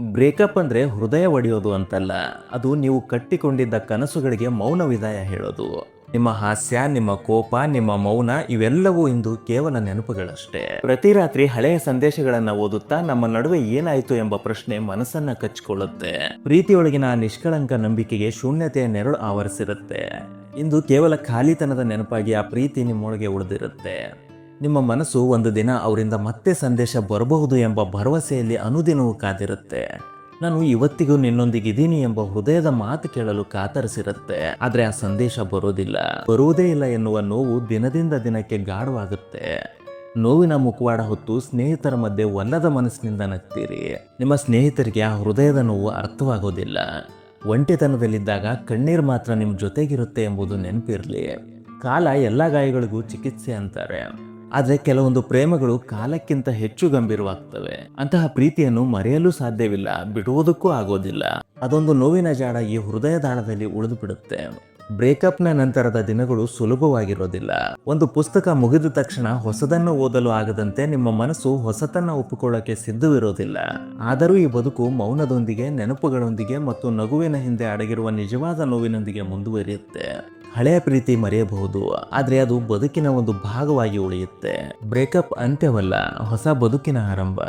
Breakup ಅಂದರೆ ಹೃದಯ ಒಡೆಯೋದು ಅಂತಲ್ಲ. ಅದು ನೀವು ಕಟ್ಟಿಕೊಂಡಿದ್ದ ಕನಸುಗಳಿಗೆ ಮೌನ ವಿದಾಯ ಹೇಳೋದು. ನಿಮ್ಮ ಹಾಸ್ಯ, ನಿಮ್ಮ ಕೋಪ, ನಿಮ್ಮ ಮೌನ ಇವೆಲ್ಲವೂ ಇಂದು ಕೇವಲ ನೆನಪುಗಳಷ್ಟೇ. ಪ್ರತಿ ರಾತ್ರಿ ಹಳೆಯ ಸಂದೇಶಗಳನ್ನ ಓದುತ್ತಾ ನಮ್ಮ ನಡುವೆ ಏನಾಯಿತು ಎಂಬ ಪ್ರಶ್ನೆ ಮನಸ್ಸನ್ನ ಕಚ್ಕೊಳ್ಳುತ್ತೆ. ಪ್ರೀತಿಯೊಳಗಿನ ನಿಷ್ಕಳಂಕ ನಂಬಿಕೆಗೆ ಶೂನ್ಯತೆಯ ನೆರಳು ಆವರಿಸಿರುತ್ತೆ. ಇಂದು ಕೇವಲ ಖಾಲಿತನದ ನೆನಪಾಗಿ ಆ ಪ್ರೀತಿ ನಿಮ್ಮೊಳಗೆ ಉಳಿದಿರುತ್ತೆ. ನಿಮ್ಮ ಮನಸ್ಸು ಒಂದು ದಿನ ಅವರಿಂದ ಮತ್ತೆ ಸಂದೇಶ ಬರಬಹುದು ಎಂಬ ಭರವಸೆಯಲ್ಲಿ ಅನುದಿನವೂ ಕಾದಿರುತ್ತೆ. ನಾನು ಇವತ್ತಿಗೂ ನಿನ್ನೊಂದಿಗಿದ್ದೀನಿ ಎಂಬ ಹೃದಯದ ಮಾತು ಕೇಳಲು ಕಾತರಿಸಿರುತ್ತೆ. ಆದರೆ ಆ ಸಂದೇಶ ಬರೋದಿಲ್ಲ. ಬರುವುದೇ ಇಲ್ಲ ಎನ್ನುವ ನೋವು ದಿನದಿಂದ ದಿನಕ್ಕೆ ಗಾಢವಾಗುತ್ತೆ. ನೋವಿನ ಮುಖವಾಡ ಹೊತ್ತು ಸ್ನೇಹಿತರ ಮಧ್ಯೆ ಒಲ್ಲದ ಮನಸ್ಸಿನಿಂದ ನಗ್ತೀರಿ. ನಿಮ್ಮ ಸ್ನೇಹಿತರಿಗೆ ಆ ಹೃದಯದ ನೋವು ಅರ್ಥವಾಗೋದಿಲ್ಲ. ಒಂಟಿತನದಲ್ಲಿದ್ದಾಗ ಕಣ್ಣೀರು ಮಾತ್ರ ನಿಮ್ಮ ಜೊತೆಗಿರುತ್ತೆ ಎಂಬುದು ನೆನಪಿರಲಿ. ಕಾಲ ಎಲ್ಲ ಗಾಯಗಳಿಗೂ ಚಿಕಿತ್ಸೆ ಅಂತಾರೆ. ಆದರೆ ಕೆಲವೊಂದು ಪ್ರೇಮಗಳು ಕಾಲಕ್ಕಿಂತ ಹೆಚ್ಚು ಗಂಭೀರವಾಗ್ತವೆ. ಅಂತಹ ಪ್ರೀತಿಯನ್ನು ಮರೆಯಲು ಸಾಧ್ಯವಿಲ್ಲ, ಬಿಡುವುದಕ್ಕೂ ಆಗೋದಿಲ್ಲ. ಅದೊಂದು ನೋವಿನ ಜಾಡ ಈ ಹೃದಯದಾಳದಲ್ಲಿ ಉಳಿದು ಬಿಡುತ್ತೆ ಬ್ರೇಕಪ್ನ ನಂತರದ ದಿನಗಳು ಸುಲಭವಾಗಿರೋದಿಲ್ಲ. ಒಂದು ಪುಸ್ತಕ ಮುಗಿದ ತಕ್ಷಣ ಹೊಸದನ್ನು ಓದಲು ಆಗದಂತೆ ನಿಮ್ಮ ಮನಸ್ಸು ಹೊಸತನ್ನ ಒಪ್ಪಿಕೊಳ್ಳಕ್ಕೆ ಸಿದ್ಧವಿರೋದಿಲ್ಲ. ಆದರೂ ಈ ಬದುಕು ಮೌನದೊಂದಿಗೆ, ನೆನಪುಗಳೊಂದಿಗೆ ಮತ್ತು ನಗುವಿನ ಹಿಂದೆ ಅಡಗಿರುವ ನಿಜವಾದ ನೋವಿನೊಂದಿಗೆ ಮುಂದುವರಿಯುತ್ತೆ. ಹಳೆಯ ಪ್ರೀತಿ ಮರೆಯಬಹುದು, ಆದರೆ ಅದು ಬದುಕಿನ ಒಂದು ಭಾಗವಾಗಿ ಉಳಿಯುತ್ತೆ. ಬ್ರೇಕಪ್ ಅಂತ್ಯವಲ್ಲ, ಹೊಸ ಬದುಕಿನ ಆರಂಭ.